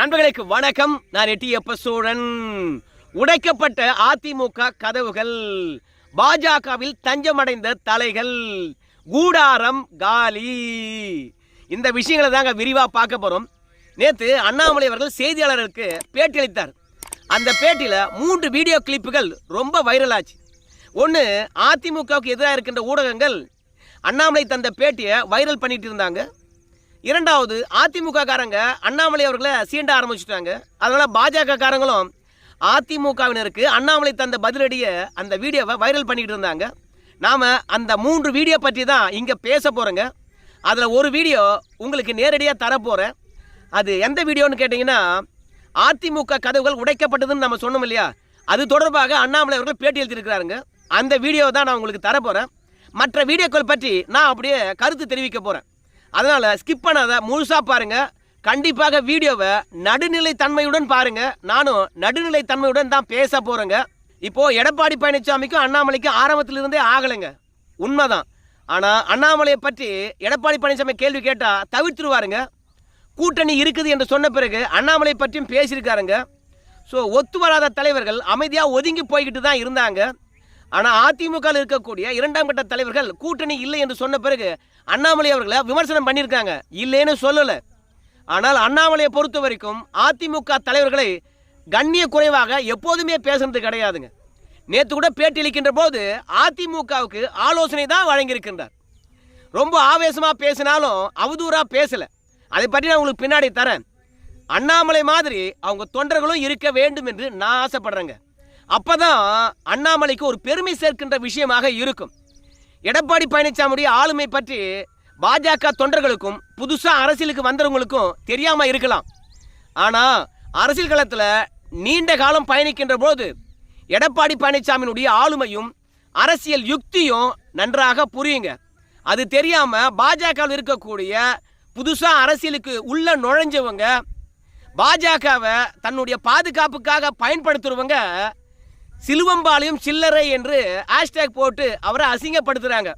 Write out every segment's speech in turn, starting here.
நண்பர்களுக்கு வணக்கம். நான் எட்டியப்ப சோழன் உடைக்கப்பட்ட அதிமுக கதவுகள் பாஜகவில் தஞ்சமடைந்த தலைகள் கூடாரம் காலி. இந்த விஷயங்களை தாங்க விரிவா பார்க்க போறோம். நேத்து அண்ணாமலை அவர்கள் செய்தியாளர்களுக்கு பேட்டி அளித்தார். அந்த பேட்டியில மூன்று வீடியோ கிளிப்புகள் ரொம்ப வைரல் ஆச்சு ஒன்று அதிமுகவுக்கு எதிராக இருக்கின்ற ஊடகங்கள் அண்ணாமலை தந்த பேட்டியை வைரல் பண்ணிட்டு இருந்தாங்க. இரண்டாவது அதிமுக காரங்க அண்ணாமலை அவர்களை சீண்ட ஆரம்பிச்சுட்டாங்க. அதனால பாஜக காரங்களும் அதிமுகவினருக்கு அண்ணாமலை தந்த பதிலடியை அந்த வீடியோவை வைரல் பண்ணிக்கிட்டு இருந்தாங்க. நாம் அந்த மூன்று வீடியோ பற்றி தான் இங்கே பேச போகிறோங்க அதில் ஒரு வீடியோ உங்களுக்கு நேரடியாக தரப்போகிறேன் அது எந்த வீடியோன்னு கேட்டிங்கன்னா அதிமுக கதவுகள் உடைக்கப்பட்டதுன்னு நம்ம சொன்னோம் இல்லையா? அது தொடர்பாக அண்ணாமலை அவர்கள் பேட்டி எழுதியிருக்கிறாருங்க. அந்த வீடியோ தான் நான் உங்களுக்கு தரப்போகிறேன் மற்ற வீடியோக்கள் பற்றி நான் அப்படியே கருத்து தெரிவிக்க போகிறேன் அதனால் ஸ்கிப் பண்ணாத முழுசாக பாருங்கள் கண்டிப்பாக வீடியோவை நடுநிலை தன்மையுடன் பாருங்கள் நானும் நடுநிலை தன்மையுடன் தான் பேச போகிறேங்க இப்போது எடப்பாடி பழனிசாமிக்கும் அண்ணாமலைக்கும் ஆரம்பத்திலிருந்தே ஆகலைங்க. உண்மைதான். ஆனால் அண்ணாமலையை பற்றி எடப்பாடி பழனிசாமி கேள்வி கேட்டால் தவிர்த்துருவாருங்க. கூட்டணி இருக்குது என்று சொன்ன பிறகு அண்ணாமலை பற்றியும் பேசியிருக்காருங்க. ஸோ ஒத்து வராத தலைவர்கள் அமைதியாக ஒதுங்கி போய்கிட்டு தான் இருந்தாங்க. ஆனால் அதிமுகவில் இருக்கக்கூடிய இரண்டாம் கட்ட தலைவர்கள் கூட்டணி இல்லை என்று சொன்ன பிறகு அண்ணாமலை அவர்களை விமர்சனம் பண்ணியிருக்காங்க. இல்லைன்னு சொல்லலை. ஆனால் அண்ணாமலையை பொறுத்த வரைக்கும் அதிமுக தலைவர்களை கண்ணிய குறைவாக எப்போதுமே பேசுறது கிடையாதுங்க. நேற்று கூட பேட்டி அளிக்கின்ற போது அதிமுகவுக்கு ஆலோசனை தான் வழங்கியிருக்கின்றார். ரொம்ப ஆவேசமாக பேசினாலும் அவதூறாக பேசலை. அதை பற்றி நான் உங்களுக்கு பின்னாடி தரேன். அண்ணாமலை மாதிரி அவங்க தொண்டர்களும் இருக்க வேண்டும் என்று நான் ஆசைப்படுறேங்க. அப்போ தான் அண்ணாமலைக்கு ஒரு பெருமை சேர்க்கின்ற விஷயமாக இருக்கும். எடப்பாடி பழனிசாமியுடைய ஆளுமை பற்றி பாஜக தொண்டர்களுக்கும் புதுசாக அரசியலுக்கு வந்தவங்களுக்கும் தெரியாமல் இருக்கலாம். ஆனால் அரசியல் களத்தில் நீண்ட காலம் பயணிக்கின்ற போது எடப்பாடி பழனிசாமியினுடைய ஆளுமையும் அரசியல் யுக்தியும் நன்றாக புரியுங்க. அது தெரியாமல் பாஜகவில் இருக்கக்கூடிய புதுசாக அரசியலுக்கு உள்ள நுழைஞ்சவங்க பாஜகவை தன்னுடைய பாதுகாப்புக்காக பயன்படுத்துறவங்க சிலுவம்பாளையம் சில்லறை என்று ஹேஷ்டேக் போட்டு அவரை அசிங்கப்படுத்துகிறாங்க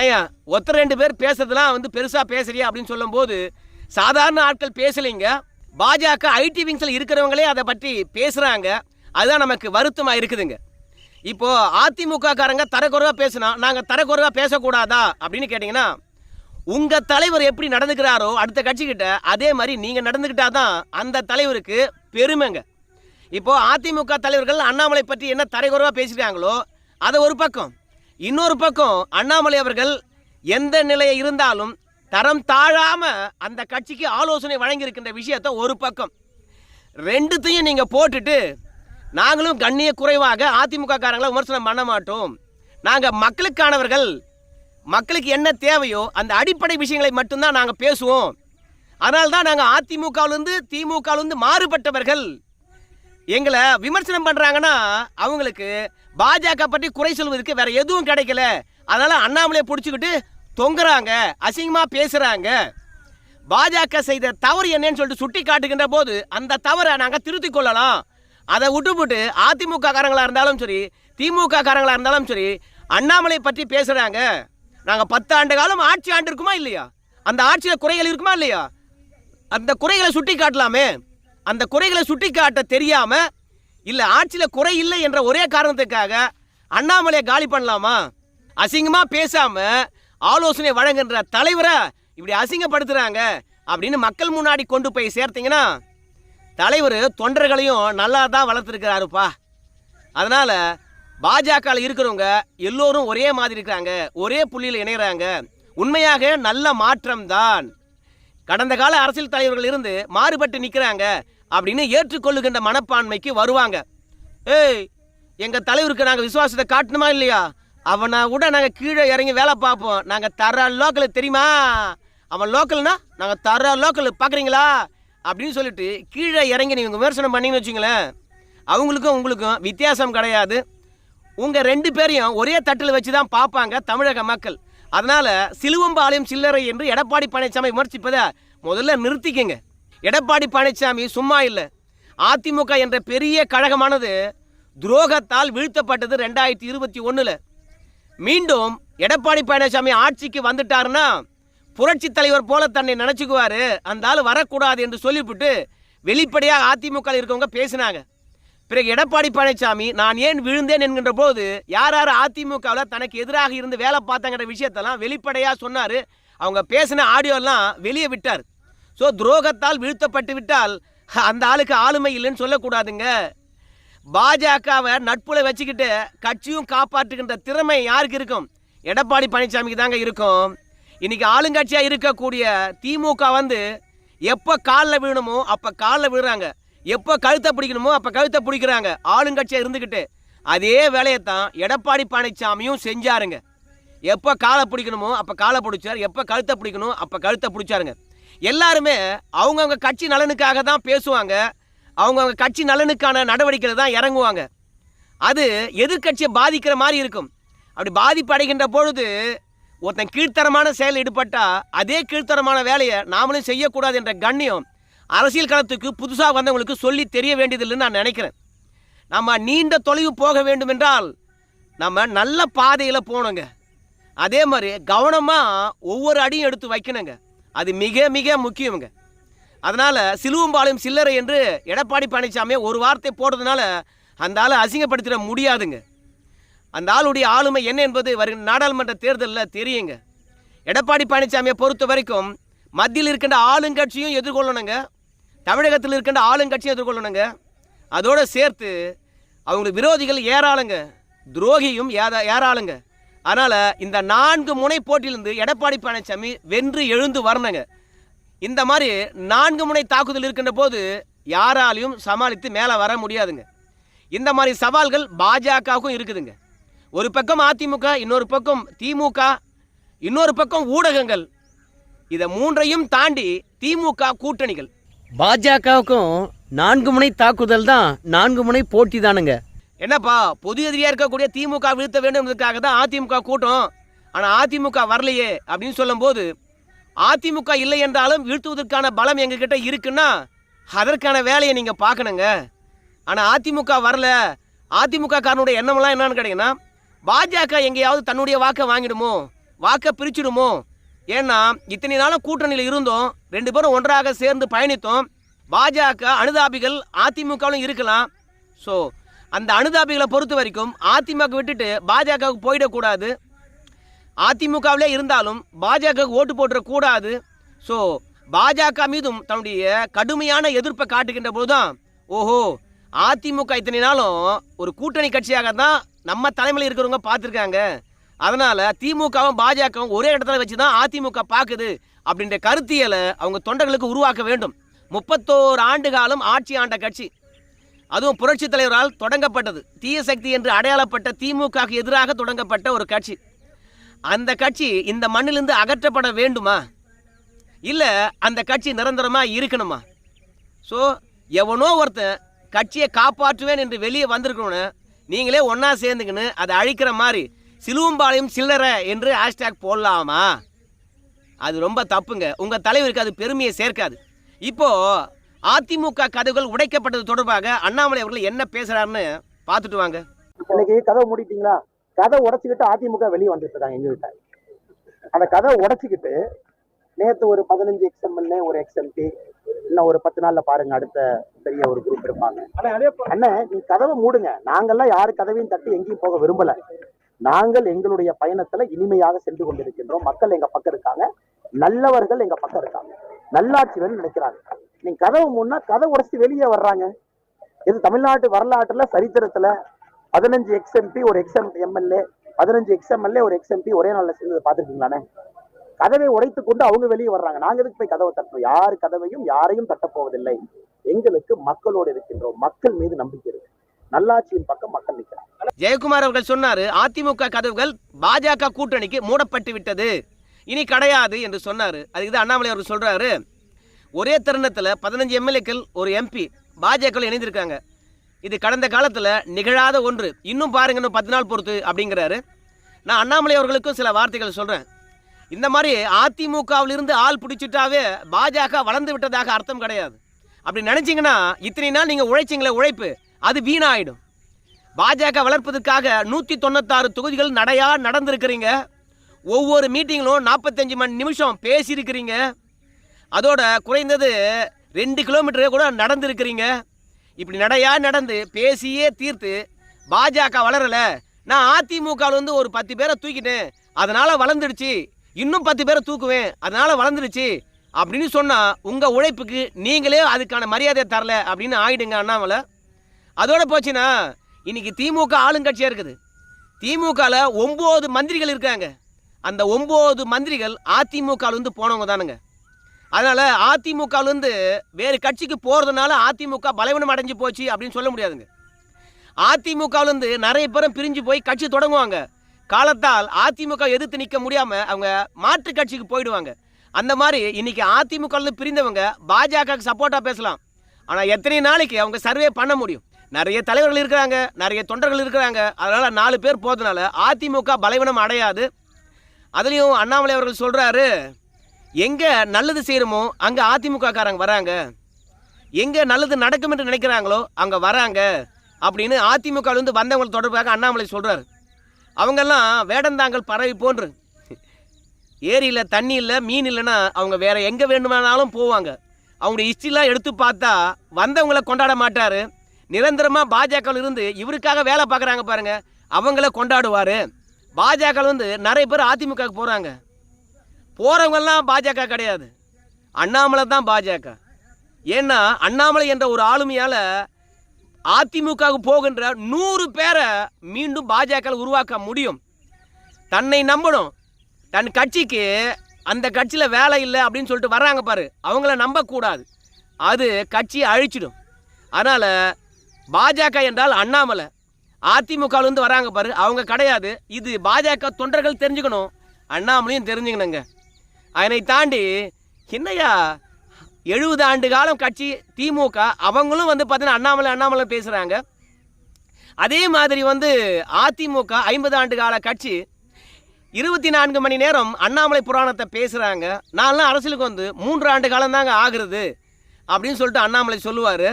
ஏயா ஒருத்தர் ரெண்டு பேர் பேசுறதுலாம் வந்து பெருசாக பேசுறியா அப்படின்னு சொல்லும்போது சாதாரண ஆட்கள் பேசலைங்க. பாஜக ஐடி விங்ஸில் இருக்கிறவங்களே அதை பற்றி பேசுகிறாங்க அதுதான் நமக்கு வருத்தமாக இருக்குதுங்க. இப்போ அதிமுக காரங்க தரக்குறைவாக பேசினா நாங்கள் தரக்குறைவாக பேசக்கூடாதா அப்படின்னு கேட்டிங்கன்னா உங்கள் தலைவர் எப்படி நடந்துக்கிறாரோ அடுத்த கட்சிக்கிட்ட அதே மாதிரி நீங்கள் நடந்துக்கிட்டாதான் அந்த தலைவருக்கு பெருமைங்க. இப்போ அதிமுக தலைவர்கள் அண்ணாமலை பற்றி என்ன தரைகுறவாக பேசியிருக்காங்களோ அதை ஒரு பக்கம். இன்னொரு பக்கம் அண்ணாமலை அவர்கள் எந்த நிலையை இருந்தாலும் தரம் தாழாம அந்த கட்சிக்கு ஆலோசனை வழங்கியிருக்கின்ற விஷயத்த ஒரு பக்கம். ரெண்டுத்தையும் நீங்க போட்டுட்டு நாங்களும் கண்ணிய குறைவாக அதிமுக காரங்களை விமர்சனம் பண்ண மாட்டோம். நாங்க மக்களுக்கானவர்கள் மக்களுக்கு என்ன தேவையோ அந்த அடிப்படை விஷயங்களை மட்டும்தான் நாங்கள் பேசுவோம். அதனால்தான் நாங்கள் அதிமுகவிலிருந்து திமுகவிலிருந்து மாறுபட்டவர்கள். எங்களை விமர்சனம் பண்ணுறாங்கன்னா அவங்களுக்கு பாஜக பற்றி குறை சொல்வதற்கு வேற எதுவும் கிடைக்கல. அதனால் அண்ணாமலையை பிடிச்சிக்கிட்டு தொங்குறாங்க அசிங்கமாக பேசுகிறாங்க பாஜக செய்த தவறு என்னன்னு சொல்லிட்டு சுட்டி காட்டுகின்ற போது அந்த தவறை நாங்கள் திருத்தி கொள்ளலாம். அதை விட்டுவிட்டு அதிமுக காரங்களாக இருந்தாலும் சரி திமுக காரங்களாக இருந்தாலும் சரி அண்ணாமலை பற்றி பேசுகிறாங்க நாங்கள் பத்து ஆண்டு காலம் ஆட்சி ஆண்டு இருக்குமா இல்லையா? அந்த ஆட்சியில் குறைகள் இருக்குமா இல்லையா? அந்த குறைகளை சுட்டி காட்டலாமே. அந்த குறைகளை சுட்டி காட்ட தெரியாம இல்ல ஆட்சியில குறை இல்லை என்ற ஒரே காரணத்துக்காக அண்ணாமலையை காலி பண்ணலாமா? அசிங்கமா பேசாம ஆலோசனை வழங்குகின்ற தலைவரை இப்படி அசிங்கப்படுத்துறாங்க அப்படின்னு மக்கள் முன்னாடி கொண்டு போய் சேர்த்தீங்கன்னா தலைவர் தொண்டர்களையும் நல்லா தான் வளர்த்துருக்கிறாருப்பா. அதனால பாஜகவில் இருக்கிறவங்க எல்லோரும் ஒரே மாதிரி இருக்கிறாங்க ஒரே புள்ளியில் இணைகிறாங்க உண்மையாக நல்ல மாற்றம் தான் கடந்த கால அரசியல் தலைவர்கள் இருந்து மாறுபட்டு நிற்கிறாங்க அப்படின்னு ஏற்றுக்கொள்ளுகின்ற மனப்பான்மைக்கு வருவாங்க. ஏய் எங்கள் தலைவருக்கு நாங்கள் விசுவாசத்தை காட்டணுமா இல்லையா? அவனை விட நாங்கள் கீழே இறங்கி வேலை பார்ப்போம். நாங்கள் தர லோக்கல் தெரியுமா? அவன் லோக்கல்னா நாங்கள் தர லோக்கல் பார்க்குறீங்களா அப்படின்னு சொல்லிட்டு கீழே இறங்கி நீங்கள் விமர்சனம் பண்ணிங்கன்னு வச்சுங்களேன் அவங்களுக்கும் உங்களுக்கும் வித்தியாசம் கிடையாது. உங்கள் ரெண்டு பேரையும் ஒரே தட்டில் வச்சு தான் பார்ப்பாங்க தமிழக மக்கள். அதனால் சிலுவம்பாளையம் சில்லறை என்று எடப்பாடி பழனிசாமி விமர்சிப்பதை முதல்ல நிறுத்திக்கங்க. எடப்பாடி பழனிசாமி சும்மா இல்லை. அதிமுக என்ற பெரிய கழகமானது துரோகத்தால் வீழ்த்தப்பட்டது ரெண்டாயிரத்தி இருபத்தி ஒன்றில் மீண்டும் எடப்பாடி பழனிசாமி ஆட்சிக்கு வந்துட்டாருன்னா புரட்சி தலைவர் போல தன்னை நினச்சிக்குவார். அந்த ஆள் வரக்கூடாது என்று சொல்லிவிட்டு வெளிப்படையாக அதிமுக இருக்கவங்க பேசினாங்க. பிறகு எடப்பாடி பழனிசாமி நான் ஏன் விழுந்தேன் என்கின்ற போது யார் யார் அதிமுகவில் தனக்கு எதிராக இருந்து வேலை பார்த்தாங்கிற விஷயத்தெல்லாம் வெளிப்படையாக சொன்னார். அவங்க பேசின ஆடியோலாம் வெளியே விட்டார். ஸோ துரோகத்தால் வீழ்த்தப்பட்டு விட்டால் அந்த ஆளுக்கு ஆளுமை இல்லைன்னு சொல்லக்கூடாதுங்க. பாஜகவை நட்புல வச்சுக்கிட்டு கட்சியும் காப்பாற்றுகின்ற திறமை யாருக்கு இருக்கும்? எடப்பாடி பழனிசாமிக்கு தாங்க இருக்கும். இன்னைக்கு ஆளுங்கட்சியாக இருக்கக்கூடிய திமுக வந்து எப்போ காலில் விழணுமோ அப்போ காலில் விழுறாங்க. எப்போ கழுத்தை பிடிக்கணுமோ அப்போ கழுத்தை பிடிக்கிறாங்க. ஆளுங்கட்சியாக இருந்துக்கிட்டு அதே வேலையை தான் எடப்பாடி பழனிசாமியும் செஞ்சாருங்க. எப்போ காலை பிடிக்கணுமோ அப்போ காலை பிடிச்சார். எப்போ கழுத்தை பிடிக்கணும் அப்போ கழுத்தை பிடிச்சாருங்க. எல்லாருமே அவங்கவுங்க கட்சி நலனுக்காக தான் பேசுவாங்க. அவங்கவுங்க கட்சி நலனுக்கான நடவடிக்கையில் தான் இறங்குவாங்க. அது எதிர்க்கட்சியை பாதிக்கிற மாதிரி இருக்கும். அப்படி பாதிப்பு அடைகின்ற பொழுது ஒருத்தன் கீழ்த்தரமான செயல் ஈடுபட்டால் அதே கீழ்த்தரமான வேலையை நாமளும் செய்யக்கூடாது என்ற கண்ணியம் அரசியல் களத்துக்கு புதுசாக வந்தவங்களுக்கு சொல்லி தெரிய வேண்டியதில்லைன்னு நான் நினைக்கிறேன். நம்ம நீண்ட தொலைவு போக வேண்டும் என்றால் நம்ம நல்ல பாதையில் போகணுங்க அதே மாதிரி கவனமாக ஒவ்வொரு அடியும் எடுத்து வைக்கணுங்க. அது மிக மிக முக்கியங்க அதனால் சிலுவம்பாளையம் சில்லறை என்று எடப்பாடி பழனிசாமி ஒரு வார்த்தை போடுறதுனால அந்த ஆளை அசிங்கப்படுத்திட முடியாதுங்க. அந்த ஆளுடைய ஆளுமை என்ன என்பது வருகிற நாடாளுமன்ற தேர்தலில் தெரியுங்க. எடப்பாடி பழனிசாமியை பொறுத்த வரைக்கும் மத்தியில் இருக்கின்ற ஆளுங்கட்சியும் எதிர்கொள்ளணுங்க. தமிழகத்தில் இருக்கின்ற ஆளுங்கட்சியும் எதிர்கொள்ளணுங்க. அதோடு சேர்த்து அவங்களுக்கு விரோதிகள் ஏராளங்க. துரோகியும் ஏதா ஏராளங்க. அதனால் இந்த நான்கு முனை போட்டியிலிருந்து எடப்பாடி பழனிசாமி வென்று எழுந்து வரணுங்க. இந்த மாதிரி நான்கு முனை தாக்குதல் இருக்கின்ற போது யாராலையும் சமாளித்து மேலே வர முடியாதுங்க. இந்த மாதிரி சவால்கள் பாஜகவுக்கும் இருக்குதுங்க. ஒரு பக்கம் அதிமுக இன்னொரு பக்கம் திமுக இன்னொரு பக்கம் ஊடகங்கள். இதை மூன்றையும் தாண்டி திமுக கூட்டணிகள். பாஜகவுக்கும் நான்கு முனை தாக்குதல் தான் நான்கு முனை போட்டி தானுங்க. என்னப்பா பொது எதிரியா இருக்கக்கூடிய திமுக வீழ்த்த வேண்டும் என்பதற்காக தான் அதிமுக கூட்டம். ஆனால் அதிமுக வரலையே அப்படின்னு சொல்லும்போது அதிமுக இல்லை என்றாலும் வீழ்த்துவதற்கான பலம் எங்ககிட்ட இருக்குன்னா அதற்கான வேலையை நீங்கள் பார்க்கணுங்க. ஆனால் அதிமுக வரல. அதிமுக காரனுடைய எண்ணமெல்லாம் என்னன்னு கேட்டிங்கன்னா பாஜக எங்கேயாவது தன்னுடைய வாக்கை வாங்கிடுமோ வாக்கை பிரிச்சிடுமோ? ஏன்னா இத்தனை நாளும் கூட்டணியில் இருந்தோம் ரெண்டு பேரும் ஒன்றாக சேர்ந்து பயணித்தோம். பாஜக அனுதாபிகள் அதிமுகவிலும் இருக்கலாம். ஸோ அந்த அனுதாபிகளை பொறுத்த வரைக்கும் அதிமுக விட்டுட்டு பாஜகவுக்கு போயிடக்கூடாது. அதிமுகவிலே இருந்தாலும் பாஜக ஓட்டு போட்டுறக்கூடாது. ஸோ பாஜக மீதும் தன்னுடைய கடுமையான எதிர்ப்பை காட்டுகின்ற போதுதான் ஓஹோ அதிமுக இத்தனை நாளும் ஒரு கூட்டணி கட்சியாக தான் நம்ம தலைமையில் இருக்கிறவங்க பார்த்துருக்காங்க. அதனால் திமுகவும் பாஜகவும் ஒரே இடத்துல வச்சு தான் அதிமுக பார்க்குது அப்படின்ற கருத்தியலை அவங்க தொண்டர்களுக்கு உருவாக்க வேண்டும். முப்பத்தோரு ஆண்டு காலம் ஆட்சி ஆண்ட கட்சி. அதுவும் புரட்சித் தலைவரால் தொடங்கப்பட்டது. தீய சக்தி என்று அடையாளப்பட்ட திமுகவுக்கு எதிராக தொடங்கப்பட்ட ஒரு கட்சி. அந்த கட்சி இந்த மண்ணிலிருந்து அகற்றப்பட வேண்டுமா? இல்லை அந்த கட்சி நிரந்தரமாக இருக்கணுமா? ஸோ எவனோ ஒருத்தன் கட்சியை காப்பாற்றுவேன் என்று வெளியே வந்திருக்கணும்னு நீங்களே ஒன்றா சேர்ந்துக்கின்னு அதை அழிக்கிற மாதிரி சிலுவம்பாளையம் சில்லறை என்று ஹேஷ்டேக் போடலாமா? அது ரொம்ப தப்புங்க. உங்கள் தலைவருக்கு அது பெருமையை சேர்க்காது. இப்போது அதிமுக கதவுகள் உடைக்கப்பட்டது தொடர்பாக அண்ணாமலை அவர்கள் என்ன பேசுறாருன்னு பார்த்துட்டு வாங்க. இன்னைக்கு கதவை மூடிட்டீங்களா? கதை உடைச்சுக்கிட்டு அதிமுக வெளியே வந்துட்டு இருக்காங்க எங்க வீட்டை அந்த கதவை உடைச்சுக்கிட்டு நேத்து ஒரு பதினஞ்சு எக்ஸ்எம்எல்ஏ ஒரு எக்ஸ்எம்பி இன்னும் ஒரு பத்து நாள்ல பாருங்க அடுத்த பெரிய ஒரு குரூப் இருப்பாங்க அண்ணன் நீ கதவை மூடுங்க. நாங்கெல்லாம் யாரு கதவையும் தட்டி எங்கேயும் போக விரும்பல. நாங்கள் எங்களுடைய பயணத்துல இனிமையாக சென்று கொண்டிருக்கின்றோம். மக்கள் எங்க பக்கம் இருக்காங்க. நல்லவர்கள் எங்க பக்கம் இருக்காங்க. நல்லாட்சி நினைக்கிறாங்க. நீங்க கதவு முன்னா கதை உடைச்சிட்டு வெளியே வர்றாங்க. இது தமிழ்நாட்டு வரலாற்றுல சரித்திரத்துல பதினஞ்சு எக்ஸ்எம்பி ஒரு எக்ஸ்எம் எம்எல்ஏ பதினஞ்சு எக்ஸ்எம்எல்ஏ ஒரு எக்ஸ்எம்பி ஒரே நாள்ல சேர்ந்து பாத்துருக்கீங்களானே கதவை உடைத்து கொண்டு அவங்க வெளியே வர்றாங்க. நாங்க எதுக்கு போய் கதவை தட்டுறோம் யார் கதவையும் யாரையும் தட்டப்போவதில்லை எங்களுக்கு மக்களோடு இருக்கின்றோம். மக்கள் மீது நம்பிக்கை இருக்கு. நல்லாட்சியின் பக்கம் மக்கள் நிற்கிறாங்க. ஜெயக்குமார் அவர்கள் சொன்னாரு அதிமுக கதவுகள் பாஜக கூட்டணிக்கு மூடப்பட்டு விட்டது. இனி கிடையாது என்று சொன்னாரு. அதுக்கு தான் அண்ணாமலை அவர்கள் சொல்றாரு ஒரே தருணத்தில் பதினஞ்சு எம்எல்ஏக்கள் ஒரு எம்பி பாஜகவில் இணைந்திருக்காங்க. இது கடந்த காலத்தில் நிகழாத ஒன்று. இன்னும் பாருங்க இன்னும் பத்து நாள் பொறுத்து அப்படிங்கிறாரு. நான் அண்ணாமலை அவர்களுக்கும் சில வார்த்தைகள் சொல்கிறேன் இந்த மாதிரி அதிமுகவிலிருந்து ஆள் பிடிச்சிட்டாவே பாஜக வளர்ந்து விட்டதாக அர்த்தம் கிடையாது. அப்படி நினச்சிங்கன்னா இத்தனை நாள் நீங்கள் உழைச்சிங்களே உழைப்பு அது வீணாயிடும். பாஜக வளர்ப்பதற்காக நூற்றி தொண்ணூத்தாறு தொகுதிகள் நடையா நடந்திருக்கிறீங்க. ஒவ்வொரு மீட்டிங்கிலும் நாற்பத்தஞ்சு மணி நிமிஷம் பேசியிருக்கிறீங்க. அதோட குறைந்தது ரெண்டு கிலோமீட்டரே கூட நடந்துருக்கிறீங்க. இப்படி நடையா நடந்து பேசியே தீர்த்து பாஜக வளரல நான் அதிமுகவில் வந்து ஒரு பத்து பேரை தூக்கிட்டேன். அதனால் வளர்ந்துடுச்சு. இன்னும் பத்து பேரை தூக்குவேன். அதனால் வளர்ந்துடுச்சு. அப்படின்னு சொன்னால் உங்கள் உழைப்புக்கு நீங்களே அதுக்கான மரியாதையை தரல அப்படின்னு ஆயிடுங்க அண்ணாமலை. அதோட போச்சுன்னா இன்னைக்கு திமுக ஆளுங்கட்சியாக இருக்குது. திமுகவில் ஒம்பது மந்திரிகள் இருக்காங்க. அந்த ஒம்பது மந்திரிகள் அதிமுகவில் வந்து போனவங்க தானுங்க. அதனால அதிமுகலேருந்து வேறு கட்சிக்கு போகிறதுனால அதிமுக பலவீனம் அடைஞ்சு போச்சு அப்படின்னு சொல்ல முடியாதுங்க. அதிமுகலேருந்து நிறைய பேரும் பிரிஞ்சு போய் கட்சி தொடங்குவாங்க. காலத்தால் அதிமுக எதிர்த்து நிற்க முடியாமல் அவங்க மாற்று கட்சிக்கு போயிடுவாங்க. அந்த மாதிரி இன்னைக்கு அதிமுகலேருந்து பிரிந்தவங்க பாஜகவுக்கு சப்போர்ட்டாக பேசலாம். ஆனால் எத்தனை நாளைக்கு அவங்க சர்வே பண்ண முடியும்? நிறைய தலைவர்கள் இருக்கிறாங்க நிறைய தொண்டர்கள் இருக்கிறாங்க. அதனால் நாலு பேர் போகிறதுனால அதிமுக பலவீனம் அடையாது. அதுலேயும் அண்ணாமலை அவர்கள் சொல்கிறாரு எங்கே நல்லது செய்கிறோமோ அங்கே அதிமுகக்காரங்க வராங்க. எங்கே நல்லது நடக்கும் என்று நினைக்கிறாங்களோ அங்கே வராங்க அப்படின்னு அதிமுகவிலேருந்து இருந்து வந்தவங்க தொடர்பாக அண்ணாமலை சொல்கிறார் அவங்கெல்லாம் வேடந்தாங்கல் பறவை போன்று. ஏரியில் தண்ணி இல்லை மீன் இல்லைன்னா அவங்க வேறு எங்கே வேண்டுமானாலும் போவாங்க. அவங்களுடைய ஹிஸ்ட்ரிலாம் எடுத்து பார்த்தா வந்தவங்கள கொண்டாட மாட்டார். நிரந்தரமாக பாஜக இருந்து இவருக்காக வேலை பார்க்குறாங்க பாருங்கள் அவங்கள கொண்டாடுவார். பாஜக வந்து நிறைய பேர் அதிமுகவுக்கு போகிறாங்க போகிறவங்கெல்லாம் பாஜக கிடையாது. அண்ணாமலை தான் பாஜக. ஏன்னா அண்ணாமலை என்ற ஒரு ஆளுமையால் அதிமுகவுக்கு போகின்ற நூறு பேரை மீண்டும் பாஜக உருவாக்க முடியும். தன்னை நம்பணும். தன் கட்சிக்கு அந்த கட்சியில் வேலை இல்லை அப்படின்னு சொல்லிட்டு வர்றாங்க பாரு. அவங்கள நம்பக்கூடாது. அது கட்சியை அழிச்சிடும். அதனால் பாஜக என்றால் அண்ணாமலை. அதிமுகவிலேருந்து வராங்க பாரு. அவங்க கிடையாது. இது பாஜக தொண்டர்கள் தெரிஞ்சுக்கணும். அண்ணாமலையும் தெரிஞ்சுக்கணுங்க. அதனை தாண்டி என்னையா எழுபது ஆண்டு காலம் கட்சி திமுக அவங்களும் வந்து பார்த்தீங்கன்னா அண்ணாமலை அண்ணாமலை பேசுகிறாங்க அதே மாதிரி வந்து அதிமுக ஐம்பது ஆண்டு கால கட்சி இருபத்தி நான்கு மணி நேரம் அண்ணாமலை புராணத்தை பேசுகிறாங்க நான்லாம் அரசியலுக்கு வந்து மூன்று ஆண்டு காலம் தாங்க ஆகுறது அப்படின்னு சொல்லிட்டு அண்ணாமலை சொல்லுவார்.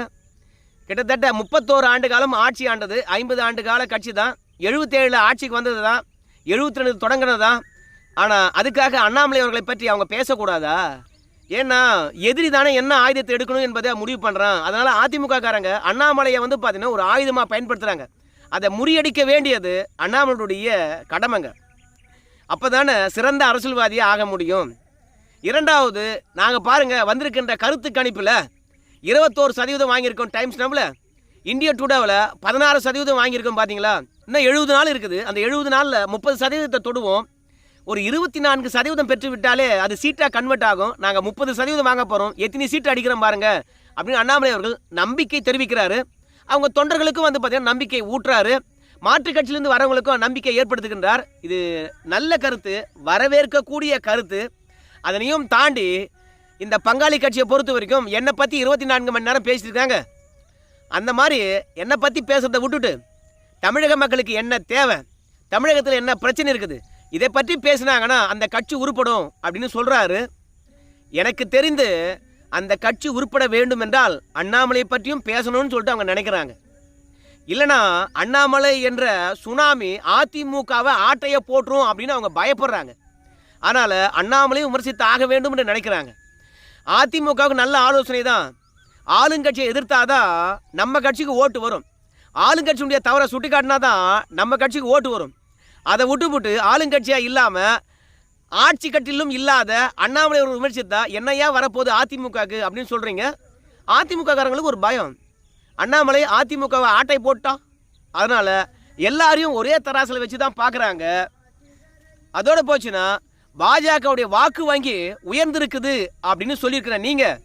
கிட்டத்தட்ட முப்பத்தோரு ஆண்டு காலம் ஆட்சி ஆண்டது ஐம்பது ஆண்டு கால கட்சி தான். எழுபத்தேழில் ஆட்சிக்கு வந்தது தான் எழுபத்தி ரெண்டு தொடங்கினது தான் ஆனால் அதுக்காக அண்ணாமலை அவர்களை பற்றி அவங்க பேசக்கூடாதா? ஏன்னா எதிரி தானே என்ன ஆயுதத்தை எடுக்கணும் என்பதை முடிவு பண்ணுறான் அதனால் அதிமுக காரங்க அண்ணாமலையை வந்து பார்த்தீங்கன்னா ஒரு ஆயுதமாக பயன்படுத்துகிறாங்க அதை முறியடிக்க வேண்டியது அண்ணாமலையுடைய கடமைங்க. அப்போ தானே சிறந்த அரசியல்வாதியாக ஆக முடியும். இரண்டாவது நாங்கள் பாருங்கள் வந்திருக்கின்ற கருத்து கணிப்பில் இருபத்தோரு சதவீதம் வாங்கியிருக்கோம் டைம்ஸ் நம்பில் இந்தியா டுடேவில் பதினாறு சதவீதம் வாங்கியிருக்கோம் பார்த்தீங்களா இன்னும் எழுபது நாள் இருக்குது. அந்த எழுபது நாளில் முப்பது சதவீதத்தை தொடுவோம். ஒரு இருபத்தி நான்கு சதவீதம் பெற்று விட்டாலே அது சீட்டாக கன்வெர்ட் ஆகும். நாங்கள் முப்பது சதவீதம் வாங்க போகிறோம் எத்தனை சீட்டு அடிக்கிறோம் பாருங்க. அப்படின்னு அண்ணாமலை அவர்கள் நம்பிக்கை தெரிவிக்கிறாரு. அவங்க தொண்டர்களுக்கும் வந்து பார்த்தீங்கன்னா நம்பிக்கை ஊற்றுறாரு மாற்றுக் கட்சியிலேருந்து வரவங்களுக்கும் நம்பிக்கை ஏற்படுத்துகின்றார். இது நல்ல கருத்து வரவேற்கக்கூடிய கருத்து. அதனையும் தாண்டி இந்த பங்காளி கட்சியை பொறுத்த வரைக்கும் என்னை பற்றி இருபத்தி நான்கு மணி நேரம் பேசியிருக்காங்க இருக்காங்க. அந்த மாதிரி என்னை பற்றி பேசுறதை விட்டுட்டு தமிழக மக்களுக்கு என்ன தேவை? தமிழகத்தில் என்ன பிரச்சனை இருக்குது? இதை பற்றி பேசுனாங்கன்னா அந்த கட்சி உருப்படும் அப்படின்னு சொல்கிறாரு எனக்கு தெரிந்து அந்த கட்சி உருப்பட வேண்டும் என்றால் அண்ணாமலை பற்றியும் பேசணும்னு சொல்லிட்டு அவங்க நினைக்கிறாங்க. இல்லைனா அண்ணாமலை என்ற சுனாமி அதிமுகவை ஆட்டைய போட்டுரும் அப்படின்னு அவங்க பயப்படுறாங்க. அதனால் அண்ணாமலையும் விமர்சித்து ஆக வேண்டும் என்று நினைக்கிறாங்க. அதிமுகவுக்கு நல்ல ஆலோசனை தான். ஆளுங்கட்சியை எதிர்த்தாதான் நம்ம கட்சிக்கு ஓட்டு வரும். ஆளுங்கட்சியுடைய தவறை சுட்டி காட்டினா தான் நம்ம கட்சிக்கு ஓட்டு வரும். அதை விட்டுவிட்டு ஆளுங்கட்சியாக இல்லாமல் ஆட்சி கட்டிலும் இல்லாத அண்ணாமலை ஒரு விமர்சித்தா என்னையா வரப்போகுது அதிமுகவுக்கு அப்படின்னு சொல்கிறீங்க அதிமுக காரங்களுக்கு ஒரு பயம். அண்ணாமலை அதிமுகவை ஆட்டை போட்டான் அதனால் எல்லாரையும் ஒரே தராசில் வச்சு தான் பார்க்குறாங்க அதோட போச்சுன்னா பாஜகவுடைய வாக்கு வங்கி உயர்ந்திருக்குது அப்படின்னு சொல்லியிருக்கிறேன் நீங்கள்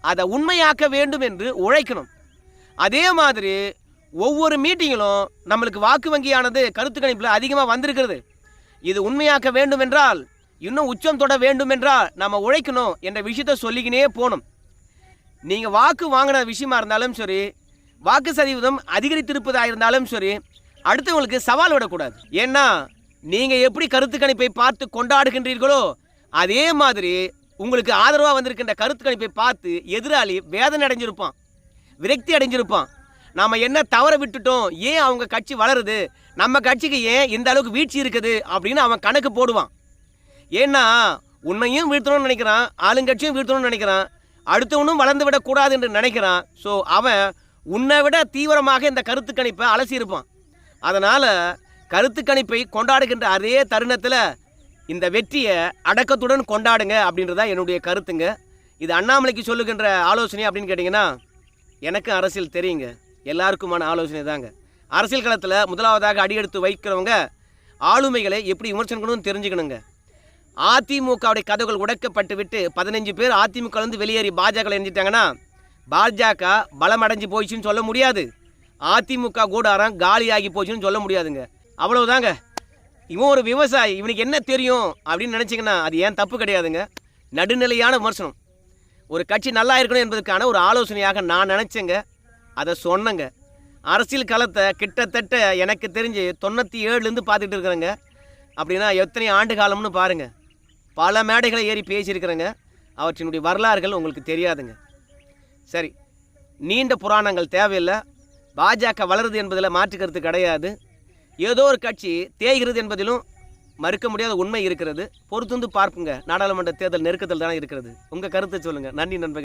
அதை உண்மையாக்க வேண்டும் என்று உழைக்கணும். அதே மாதிரி ஒவ்வொரு மீட்டிங்கிலும் நம்மளுக்கு வாக்கு வங்கியானது கருத்து கணிப்பில் அதிகமாக வந்திருக்கிறது. இது உண்மையாக்க வேண்டும் என்றால் இன்னும் உச்சம் தொட வேண்டும் என்றால் நம்ம உழைக்கணும் என்ற விஷயத்தை சொல்லிக்கினே போகணும். நீங்கள் வாக்கு வாங்கின விஷயமா இருந்தாலும் சரி வாக்கு சதவீதம் அதிகரித்திருப்பதாக இருந்தாலும் சரி அடுத்தவங்களுக்கு சவால் விடக்கூடாது. ஏன்னா நீங்கள் எப்படி கருத்து கணிப்பை பார்த்து கொண்டாடுகின்றீர்களோ அதே மாதிரி உங்களுக்கு ஆதரவாக வந்திருக்கின்ற கருத்து கணிப்பை பார்த்து எதிராளி வேதனை அடைஞ்சிருப்பான் விரக்தி அடைஞ்சிருப்பான். நாம் என்ன தவற விட்டுட்டோம்? ஏன் அவங்க கட்சி வளருது? நம்ம கட்சிக்கு ஏன் இந்த அளவுக்கு வீழ்ச்சி இருக்குது? அப்படின்னு அவன் கணக்கு போடுவான். ஏன்னா உன்னையும் வீழ்த்தணும்னு நினைக்கிறான் ஆளுங்கட்சியும் வீழ்த்தணும்னு நினைக்கிறான் அடுத்தவனும் வளர்ந்து விடக்கூடாது என்று நினைக்கிறான். ஸோ அவன் உன்னை விட தீவிரமாக இந்த கருத்து கணிப்பை அலசியிருப்பான் அதனால் கருத்து கணிப்பை கொண்டாடுகின்ற அதே தருணத்தில் இந்த வெற்றியை அடக்கத்துடன் கொண்டாடுங்க அப்படின்றதா என்னுடைய கருத்துங்க. இது அண்ணாமலைக்கு சொல்லுகின்ற ஆலோசனை அப்படின்னு கேட்டிங்கன்னா எனக்கு அரசியல் தெரியுங்க. எல்லாருக்குமான ஆலோசனை தாங்க அரசியல் களத்தில் முதலாவதாக அடியெடுத்து வைக்கிறவங்க ஆளுமைகளை எப்படி விமர்சனம்னு தெரிஞ்சுக்கணுங்க. அதிமுகவுடைய கதவுகள் உடைக்கப்பட்டு விட்டு பதினஞ்சு பேர் அதிமுகலேருந்து வெளியேறி பாஜக இணைஞ்சிட்டாங்கன்னா பாஜக பலமடைஞ்சு போயிடுச்சுன்னு சொல்ல முடியாது. அதிமுக கூடாரம் காலியாகி போச்சுன்னு சொல்ல முடியாதுங்க. அவ்வளவுதாங்க. இவன் ஒரு விவசாயி இவனுக்கு என்ன தெரியும் அப்படின்னு நினச்சிங்கன்னா அது ஏன் தப்பு கிடையாதுங்க. நடுநிலையான விமர்சனம். ஒரு கட்சி நல்லா இருக்கணும் என்பதற்கான ஒரு ஆலோசனையாக நான் நினச்சேங்க. அதை சொன்னேங்க. அரசியல் களத்தை கிட்டத்தட்ட எனக்கு தெரிஞ்சு தொண்ணூற்றி ஏழுலேருந்து பார்த்துட்டு இருக்கிறேங்க. அப்படின்னா எத்தனை ஆண்டு காலம்னு பாருங்கள் பல மேடைகளை ஏறி பேசியிருக்கிறேங்க. அவற்றினுடைய வரலாறுகள் உங்களுக்கு தெரியாதுங்க. சரி நீண்ட புராணங்கள் தேவையில்லை. பாஜக வளருது என்பதில் மாற்று கருத்து கிடையாது. ஏதோ ஒரு கட்சி தேய்கிறது என்பதிலும் மறுக்க முடியாத உண்மை இருக்கிறது. பொறுத்துந்து பார்ப்புங்க. நாடாளுமன்ற தேர்தல் நெருக்கத்தில் தானே இருக்கிறது. உங்கள் கருத்தை சொல்லுங்கள் நன்றி நண்பர்கள்.